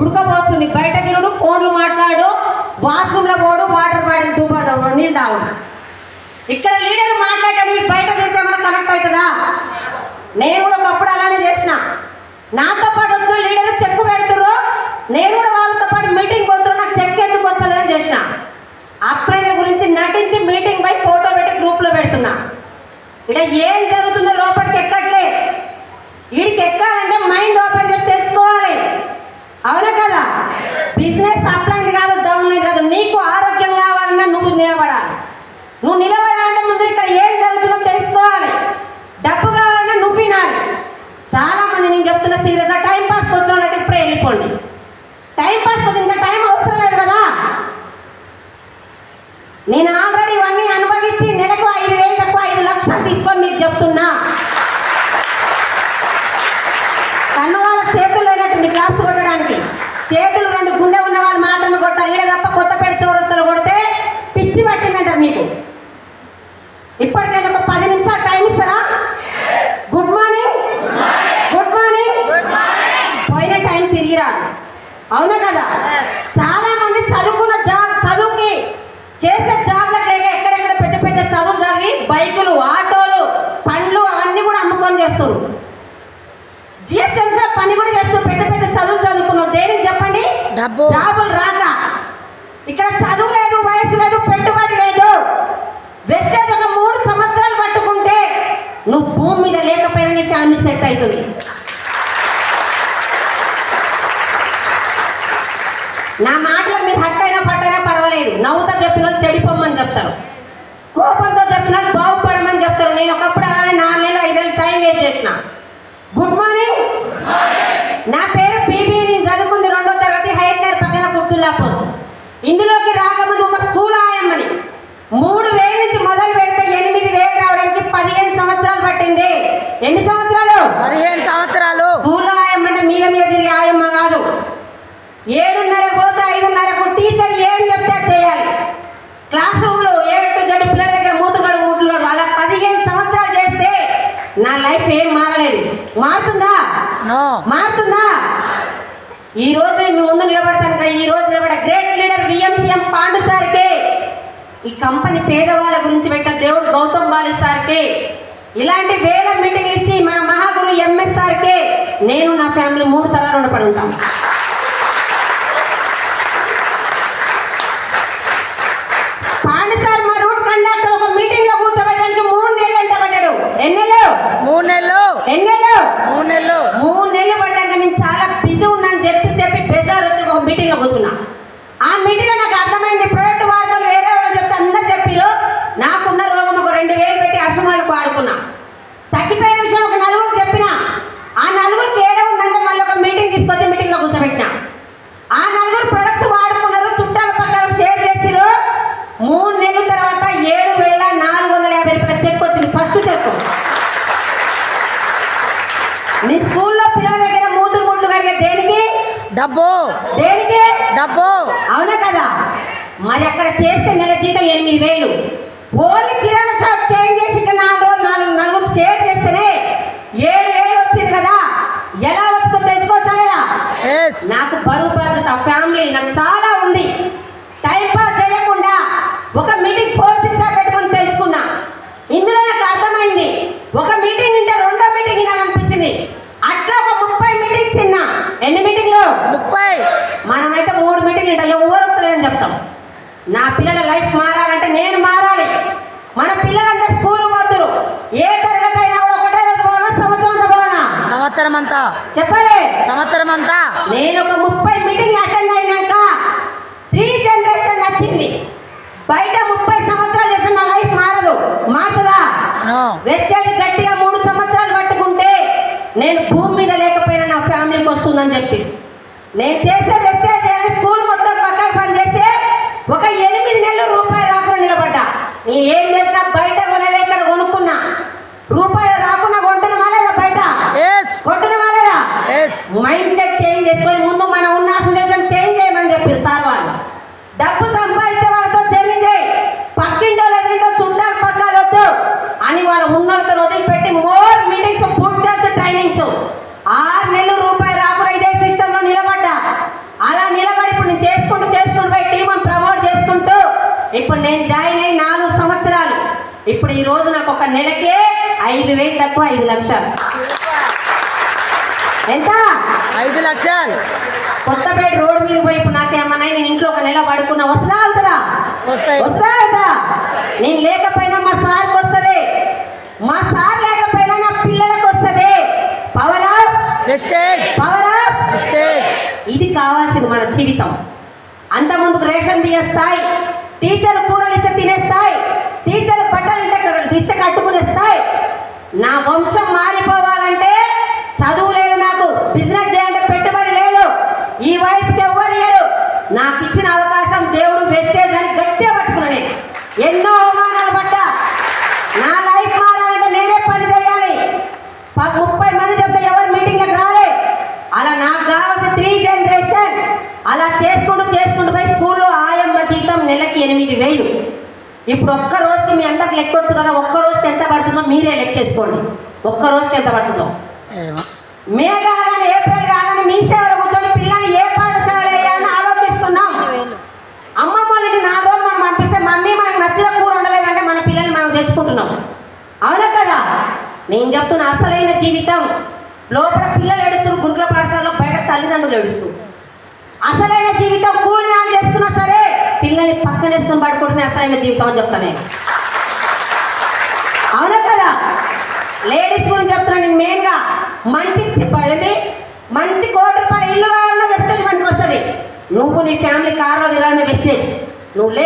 ఉడకపోస్తుంది బయట తిరుడు ఫోన్లు మాట్లాడు వాష్రూమ్లో పోడు వాటర్ బాటిల్ దూప నీళ్ళు తాగు. ఇక్కడ లీడర్ మాట్లాడాడు మీరు బయట తిరిగితే మనకు కనెక్ట్ అవుతుందా? నేను కూడా ఒకప్పుడు అలానే చేసిన. నాతో పాటు వచ్చిన లీడర్ చెక్ పెడుతురు నేను కూడా వాళ్ళతో పాటు మీటింగ్ పోతున్నా నాకు చెక్ ఎందుకు వస్తలేదని చేసిన. అప్రైన గురించి నటించి మీటింగ్ పై ఫోటో పెట్టి గ్రూప్లో పెడుతున్నా. ఇక్కడ ఏం జరుగుతుందో లోపలికి ఎక్కట్లే. వీడికి ఎక్కాలంటే మైండ్ ఓపెన్ చేస్తే అవునా కదా? బిజినెస్ అప్లైంది కాదు డౌన్ అయింది కాదు. నీకు ఆరోగ్యం కావాలన్నా నువ్వు నిలబడాలి. నువ్వు నిలబడాలంటే ముందు ఇక్కడ ఏం జరుగుతుందో తెలుసుకోవాలి. డబ్బు కావాలన్నా నువ్వు వినాలి. చాలా మంది నేను చెప్తున్న సీరియస్ టైం పాస్ వచ్చిన ఇప్పుడే వెళ్ళిపోండి టైం పాస్ వచ్చి ఇంకా టైం అవసరం లేదు కదా? నేను ఆల్రెడీ ఇవన్నీ అనుభవించి నెలకు ఐదు వేలు తక్కువ ఐదు లక్షలు తీసుకొని మీకు చెప్తున్నా. అవునా కదా? చాలా మంది చదువుకున్న జాబ్ చదువుకి చేసే జాబ్లకు లేక ఎక్కడెక్కడ పెద్ద పెద్ద చదువు చదివి బైకులు ఆటోలు పండ్లు అవన్నీ కూడా అమ్ముకొని చేస్తారు జిహెచ్ఎంసీలో పని కూడా చేస్తారు పెద్ద పెద్ద చదువు చదువుకున్నాం దేనికి చెప్పండి? డబ్బు. జాబులు రాక. ఇక్కడ చదువు లేదు వయసు లేదు పెట్టుబడి లేదు. వెస్టేజ్ ఒక మూడు సంవత్సరాలు పట్టుకుంటే నువ్వు భూమి మీద లేకపోయినా నీ ఫ్యామిలీ సెట్ అవుతుంది. నా మాటలు మీరు హట్ అయినా పట్టైనా పర్వాలేదు. నవ్వుతో చెప్పిన వాళ్ళు చెడిపోమని చెప్తారు. కోపంతో చెప్పిన బాగుపడమని చెప్తారు. నేను ఒకప్పుడు అలానే నాలుగేళ్ళు ఐదేళ్ళు టైం వేస్ట్ చేసిన. గుడ్ మార్నింగ్ నా పేరు పీబీ నేను చదువుకుంది రెండో తరగతి హైదర్ పక్కన కుర్తుల్లాపూర్ ఇందులోకి రాకముందు ఒక స్కూల్ ఆయమ్మని మూడు వేల నుంచి మొదలు పెడితే ఎనిమిది వేలు రావడానికి పదిహేను సంవత్సరాలు పట్టింది ఎన్ని సంవత్సరాలు పదిహేను సంవత్సరాలు స్కూల్ ఆయమ్మ అంటే మీద మీద తిరిగి ఆయమ్మ కాదు ఏడున్నర పోతే ఐదున్నరకు టీచర్ ఏం చెప్తే అది చేయాలి క్లాస్ రూమ్లో ఏడు టు జెడ్ పిల్లల దగ్గర మూతుగడు మూతుగడు అలా పదిహేను సంవత్సరాలు చేస్తే నా లైఫ్ ఏం మారలేదు. మారుతుందా? మారుతుందా? ఈ రోజు నేను మీ ముందు నిలబడతాను కదా, ఈ రోజు నిలబడ. గ్రేట్ లీడర్ విఎంసీఎం పాండు సార్కి. ఈ కంపెనీ పేదవాళ్ళ గురించి పెట్టిన దేవుడు గౌతమ్ బాలి సార్కి. ఇలాంటి వేల మీటింగ్లు ఇచ్చి మన మహాగురు ఎంఎస్ సార్కి. నేను నా ఫ్యామిలీ మూడు తరాలు ఉండపడి ఉంటాం పాండు సార్ మా రూట్ కండక్టర్ ఒక మీటింగ్లో కూర్చోబెట్టడానికి మూడు నెలలు ఎంట పడ్డాడు ఎన్ని నెలలు మూడు నెలలు ఎన్ని నెలలు మూడు నెలలు మూడు నెలలు పడ్డాక నేను చాలా బిజీ ఉన్నాను చెప్పి చెప్పి బెజార్ వచ్చి ఒక మీటింగ్లో కూర్చున్నా ఆ మీటింగ్లో నాకు అర్థమైంది ప్రైవేట్ వార్తలు వేరే వాళ్ళు చెప్తే అందరు చెప్పిరు నాకున్న రోగం ఒక రెండు వేలు పెట్టి అసమాలకు వాడుకున్నా తగ్గిపోయిన విషయం ఒక నలుగురు చెప్పిన ఆ నలుగురికి ఏడే ఉందంటే మళ్ళీ ఒక మీటింగ్ తీసుకొచ్చి మీటింగ్లో కూర్చోబెట్టిన ఆ నలుగురు ప్రొడక్ట్స్ వాడుకున్నారు చుట్టాల పక్కన షేర్ చేసిరు మూడు నెలల తర్వాత ఏడు వేల నాలుగు వందల యాభై రూపాయల చెక్ వచ్చింది ఫస్ట్ చెక్ నీ స్కూల్లో పిల్లల దగ్గర మూతులు ముళ్ళు కడిగే దేనికి? డబ్బు. దేనికి? డబ్బు. అవునా కదా? మరి అక్కడ చేస్తే నెల జీతం ఎనిమిది వేలు. ఓన్లీ కిరాణా షాప్ చేంజ్ చేసి నాలుగు రోజులు నాలుగు నలుగురు షేర్ చేస్తేనే ఏడు వేలు వచ్చింది కదా. ఎలా వస్తుందో తెలుసుకోవచ్చా ఎస్ నాకు బరువు బాధ్యత ఫ్యామిలీ నాకు చాలా ఉంది టైం పాస్ చేయకుండా ఒక మీటింగ్ పోస్టింగ్ పెట్టుకొని తెలుసుకున్నా ఇందులో నాకు అర్థమైంది ఒక మీటింగ్ ఉంటే రెండో మీటింగ్ వినాలనిపించింది అట్లా ఒక ముప్పై మీటింగ్స్ విన్నా ఎన్ని మీటింగ్లు ముప్పై మనమైతే మూడు మీటింగ్లు ఉంటాం ఎవరు వస్తలేదని చెప్తాం. నా పిల్లల లైఫ్ మారాలంటే నేను మారాలి. మన పిల్లలంతా స్కూల్ పోతురు. ఏ తరగతి అయినా కూడా ఒకటే రోజు పోవాలా? సంవత్సరం అంతా పోవాలా? సంవత్సరం అంతా చెప్పలే. సంవత్సరం అంతా నేను ఒక ముప్పై మీటింగ్ అటెండ్ అయినాక త్రీ జనరేషన్ నచ్చింది. బయట ముప్పై సంవత్సరాలు చేసిన నా లైఫ్ మారదు. మారుతుందా? వెస్టేజ్ గట్టిగా మూడు సంవత్సరాలు పట్టుకుంటే నేను భూమి మీద లేకపోయినా నా ఫ్యామిలీకి వస్తుందని చెప్పి. నేను చేసే వెస్టేజ్ అని స్కూల్ మొత్తం పక్కకు పని చేస్తే ఒక ఎనిమిది నెలలు రూపాయి రాకుండా నిలబడ్డా. నేను ఏం చేసినా బయట కొనేది ఇక్కడ కొనుక్కున్నా. రూపాయి రాకుండా కొంటున్నా లేదా బయట. ఎస్ కొంటున్నా లేదా మైండ్ సెట్ చేంజ్ చేసుకొని ముందు మనం ఉన్న సిచ్యువేషన్ చేంజ్ చేయమని చెప్పారు సార్ వాళ్ళు. డబ్బు సంపాదించే వాళ్ళతో జర్నీ చేయి. పక్కింటో ఎదురింటో చుట్టాలు పక్కాలు వద్దు. అని వాళ్ళ ఉన్నోళ్ళతో వదిలిపెట్టి మోర్ మీటింగ్స్ ఫుడ్ ట్రైనింగ్స్ ఆరు నెలలు ఇప్పుడు ఈ రోజు నాకు ఒక నెలకే ఐదు వేలు తక్కువ ఐదు లక్షలు. ఎంత? ఐదు లక్షలు. కొత్తపేట రోడ్డు మీద పోయి ఇప్పుడు నాకేమన్నా నేను ఇంట్లో ఒక నెల పడుకున్నా వస్తుందా అవుతుందా? వస్తాయి. వస్తుందా అవుతుందా? నేను లేకపోయినా మా సార్కి వస్తుంది. మా సార్ లేకపోయినా నా పిల్లలకు వస్తుంది. పవర్ వెస్టేజ్ పవర్ ఇది కావాల్సింది మన జీవితం. అంత ముందుకు రేషన్ బియ్యస్తాయి టీచర్ కూరలు ఇస్తే తినేస్తాయి. టీచర్ బట్టలు ఇస్తే ఇస్తే కట్టుకునే స్థాయి నా వంశం మారిపోవాలంటే చదువు లేదు నాకు బిజినెస్ చేయాలంటే పెట్టుబడి లేదు. ఈ వయసుకి ఎవ్వరు లేరు. నాకు ఇచ్చిన అవకాశం దేవుడు వెస్టేజ్ అని గట్టిగా పట్టుకున్నాను ఎన్నో అవమానాలు పడ్డా నా లైఫ్ మారాలంటే నేనే పని చేయాలి ప- ముప్పై మంది చెప్తే ఎవరు మీటింగ్కి రాలే అలా నాకు కావాల్సిన త్రీ జనరేషన్ అలా చేసుకుంటూ చేసుకుంటూ పోయి స్కూల్లో ఆయమ్మ జీతం నెలకి ఎనిమిది వేలు. ఇప్పుడు ఒక్క రోజుకి మీ అందరికి లెక్కొచ్చు కదా ఒక్క రోజుకి ఎంత పడుతుందో మీరే లెక్కేసుకోండి ఒక్క రోజుకి ఎంత పడుతుందో. మే కాగానే ఏప్రిల్ కాగానే మీ సేవలు కూర్చొని పిల్లల్ని ఏ పాఠశాల వేయాలని ఆలోచిస్తున్నాం. అమ్మమ్మ వాళ్ళకి నా రోజు మనం పంపిస్తే మమ్మీ మనకు నచ్చిన కూర ఉండలేదంటే మన పిల్లల్ని మనం తెచ్చుకుంటున్నాం. అవునా కదా? నేను చెప్తున్న అసలైన జీవితం. లోపల పిల్లలు ఏడుస్తారు గురుకుల పాఠశాలలో బయట తల్లిదండ్రులు ఏడుస్తూ అసలైన జీవితం కూలి నాలు చేసుకున్నా సరే పిల్లల్ని పక్కనేసుకొని పడుకుంటున్న అసలైన జీవితం అని చెప్తాను. నేను అవునా కదా? లేడీస్ గురించి చెప్తున్నా నేను మెయిన్గా. మంచి చెప్పేది మంచి కోటి రూపాయల ఇల్లు కావాలన్నా వెస్టేజ్ పనికి వస్తుంది. నువ్వు నీ ఫ్యామిలీ కార్లో తిరాలన్న వెస్టేజ్ నువ్వు లే